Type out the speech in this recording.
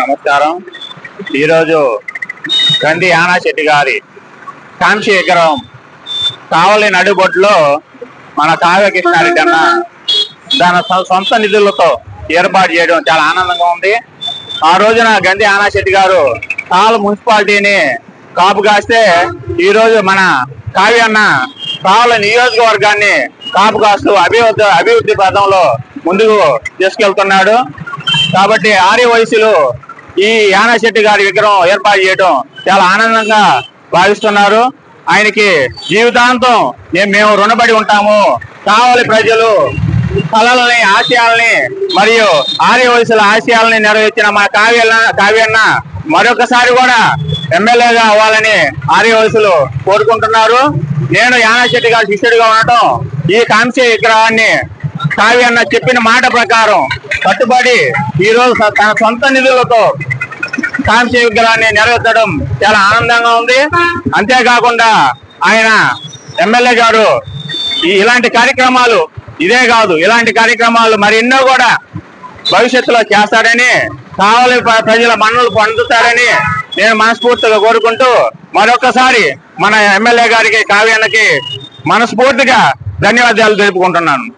నమస్కారం. ఈరోజు గంధి యానా శెట్టి గారి కాంక్షి విగ్రహం కావలి నడుబొట్టులో మన కావ్యకృష్ణారెడ్డి అన్న దాని సొంత నిధులతో ఏర్పాటు చేయడం చాలా ఆనందంగా ఉంది. ఆ రోజున గండి ఆనాశెట్టి గారు కావలి మున్సిపాలిటీని కాపు కాస్తే ఈ రోజు మన కావ్య అన్న కావలి నియోజకవర్గాన్ని కాపు కాస్తూ అభివృద్ధి అభివృద్ధి పథంలో ముందుకు తీసుకెళ్తున్నాడు. కాబట్టి ఆర్యవయసులు ఈ యానాశెట్టి గారి విగ్రహం ఏర్పాటు చేయడం చాలా ఆనందంగా భావిస్తున్నారు. ఆయనకి జీవితాంతం మేము మేము రుణపడి ఉంటాము. కావాలి ప్రజలు కళలని ఆశయాలని మరియు ఆర్య వయసుల ఆశయాల్ని నెరవేర్చిన మా కావ్య కావ్యన్న మరొకసారి కూడా ఎమ్మెల్యేగా అవ్వాలని ఆర్య వయసులు కోరుకుంటున్నారు. నేను యానాశెట్టి గారి శిష్యుడిగా ఉండటం ఈ కాంస్య విగ్రహాన్ని కావ్యన్న చెప్పిన మాట ప్రకారం కట్టుబడి ఈ రోజు స- తన సొంత నిధులతో కాంక్ష విగ్రహాన్ని నెరవేర్చడం చాలా ఆనందంగా ఉంది. అంతేకాకుండా ఆయన ఎమ్మెల్యే గారు ఈ ఇలాంటి కార్యక్రమాలు ఇదే కాదు ఇలాంటి కార్యక్రమాలు మరి ఎన్నో కూడా భవిష్యత్తులో చేస్తాడని కావలి ప్రజల మనులు పొందుతారని నేను మనస్ఫూర్తిగా కోరుకుంటూ మరొకసారి మన ఎమ్మెల్యే గారికి కావ్యానికి మనస్ఫూర్తిగా ధన్యవాదాలు తెలుపుకుంటున్నాను.